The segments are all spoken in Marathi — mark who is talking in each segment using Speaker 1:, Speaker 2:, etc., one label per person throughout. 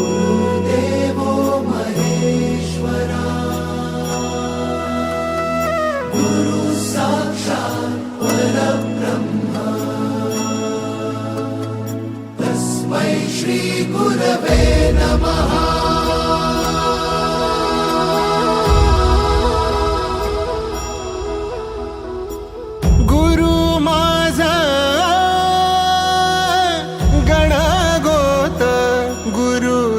Speaker 1: ्रह्माविष्णुदेवो मरेश्वरसाक्षात् पुर ब्रह्मा तस्मै श्रीगुरु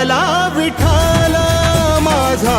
Speaker 1: विठ्ठला विठाला माझा